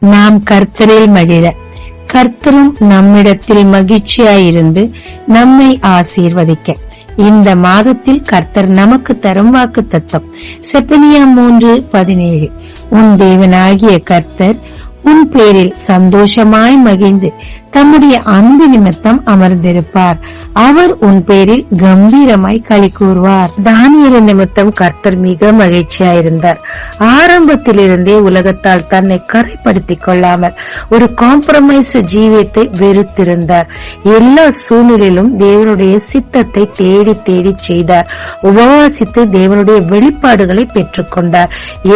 நாம் கர்த்தரில் மகிழ. கர்த்தரும் நம்மிடத்தில் மகிழ்ச்சியாயிருந்து நம்மை ஆசீர்வதிக்க. இந்த மாதத்தில் கர்த்தர் நமக்கு தரும் வாக்கு தத்தம் செப்பனியா மூன்று பதினேழு. உன் தேவனாகிய கர்த்தர் உன் பேரில் சந்தோஷமாய் மகிழ்ந்து தம்முடைய அன்பு நிமித்தம் அமர்ந்திருப்பார். அவர் உன் பேரில் கம்பீரமாய் களி கூறுவார். தானியல நிமித்தம் கர்த்தர் மிக மகிழ்ச்சியாயிருந்தார். ஆரம்பத்திலிருந்தே உலகத்தால் தன்னை கரைப்படுத்திக் கொள்ளாமல் ஒரு காம்ப்ரமைஸ் ஜீவியத்தை வெறுத்திருந்தார். எல்லா சூழ்நிலையிலும் தேவனுடைய சித்தத்தை தேடி தேடி செய்தார். உபவாசித்து தேவனுடைய வெளிப்பாடுகளை பெற்றுக்கொண்டார்.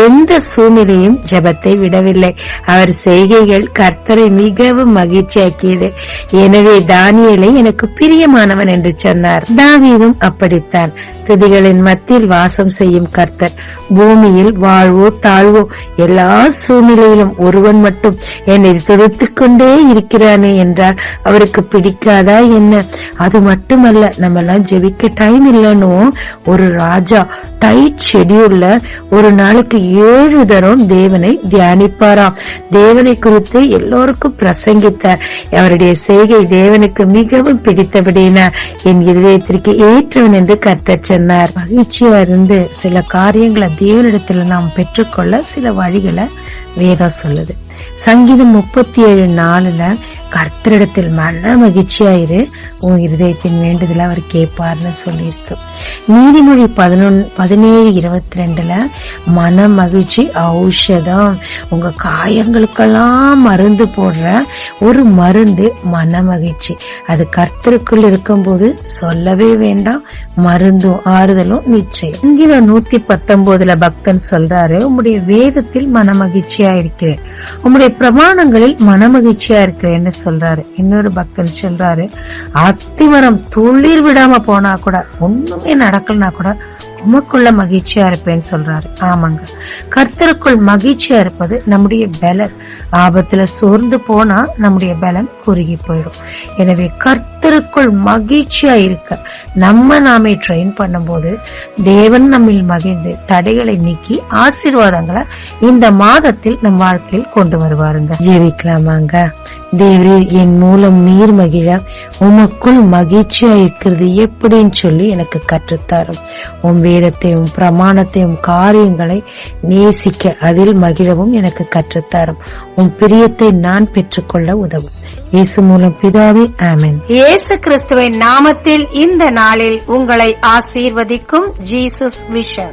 எந்த சூழ்நிலையும் ஜபத்தை விடவில்லை. அவர் செய்கைகள் கர்த்தரை மிகவும் மகிழ்ச்சியாக்கியது. எனவே தானியலை எனக்கு பிரியமானவன் என்று சொன்னார். தாவீதும் அப்படித்தான். துதிகளின் மத்தியில் வாசம் செய்யும் கர்த்தர். பூமியில் வாழ்வோ தாழ்வோ எல்லா சூழ்நிலையிலும் ஒருவன் மட்டும் என்னை துதித்துக் கொண்டே இருக்கிறானே என்றால் அவருக்கு பிடிக்காதா என்ன? அது மட்டுமல்ல நம்ம எல்லாம் ஜெபிக்க டைம் இல்லைன்னு ஒரு ராஜா டைட் ஷெடியூல்ல ஒரு நாளுக்கு ஏழு தரம் தேவனை தியானிப்பாராம். தேவனை குறித்து எல்லோருக்கும் பிரசங்கித்தார் அவருடைய செய்கை தேவனுக்கு மிகவும் பிடித்தபடினா என் இதயத்திற்கு ஏற்றவன் என்று கர்த்தர் சொன்னார். மகிழ்ச்சியா இருந்து சில காரியங்களை தேவனிடத்துல நாம் பெற்றுக்கொள்ள சில வழிகளை வேதம் சொல்லுது. சங்கீதம் முப்பத்தி ஏழு நாலுல கர்த்தரிடத்தில் மன மகிழ்ச்சியாயிரு உன் இருதயத்தின் வேண்டுதல அவர் கேட்பார்னு சொல்லியிருக்கு. நீதிமொழி பதினொன்னு பதினேழு இருபத்தி ரெண்டுல மன மகிழ்ச்சி ஔஷதம் உங்க காயங்களுக்கு காயங்களுக்கெல்லாம் மருந்து போடுற ஒரு மருந்து மன மகிழ்ச்சி அது கர்த்தருக்குள் இருக்கும்போது சொல்லவே வேண்டாம் மருந்தும் ஆறுதலும் நிச்சயம். இங்கே நூத்தி பத்தொன்பதுல பக்தன் சொல்றாரு உம்முடைய வேதத்தில் மன மகிழ்ச்சியா இருக்கிறேன். உம்முடைய பிரமாணங்களில் மன மகிழ்ச்சியா இருக்கிறேன்னு சொல்றாரு. இன்னொரு பக்தன் சொல்றாரு அத்திமரம் துளிர் விடாம போனா கூட ஒண்ணுமே நடக்கலனா கூட உமக்குள்ள மகிழ்ச்சியா இருப்பேன்னு சொல்றாரு. ஆமாங்க. கர்த்தருக்குள் மகிழ்ச்சியா இருப்பது நம்முடைய பலன். ஆபத்துல சோர்ந்து போனா நம்முடைய பலன் குறுகி போயிடும். எனவே கர்த்தருக்குள் மகிழ்ச்சியா இருக்க நம்ம நாமே ட்ரெயின் பண்ணும்போது தேவன் நம்மில் மகிழ்ந்து தடைகளை நீக்கி ஆசீர்வாதங்களை இந்த மாதத்தில் நம் வாழ்க்கையில் கொண்டு வருவாருங்க. ஜீவிக்கலாமாங்க? தேவரீர் என் மூலம் நீர் மகிழ உமக்குள் மகிழ்ச்சியா இருக்கிறது எப்படின்னு சொல்லி எனக்கு கற்றுத்தாரும். உன் வேதத்தையும் பிரமாணத்தையும் காரியங்களை நேசிக்க அதில் மகிழவும் எனக்கு கற்றுத்தாரும். உன் பிரியத்தை நான் பெற்றுக்கொள்ள உதவும். இயேசு மூலம் பிதாவே ஆமன். இயேசு கிறிஸ்துவின் நாமத்தில் இந்த நாளில் உங்களை ஆசீர்வதிக்கும் ஜீசஸ் விஷன்.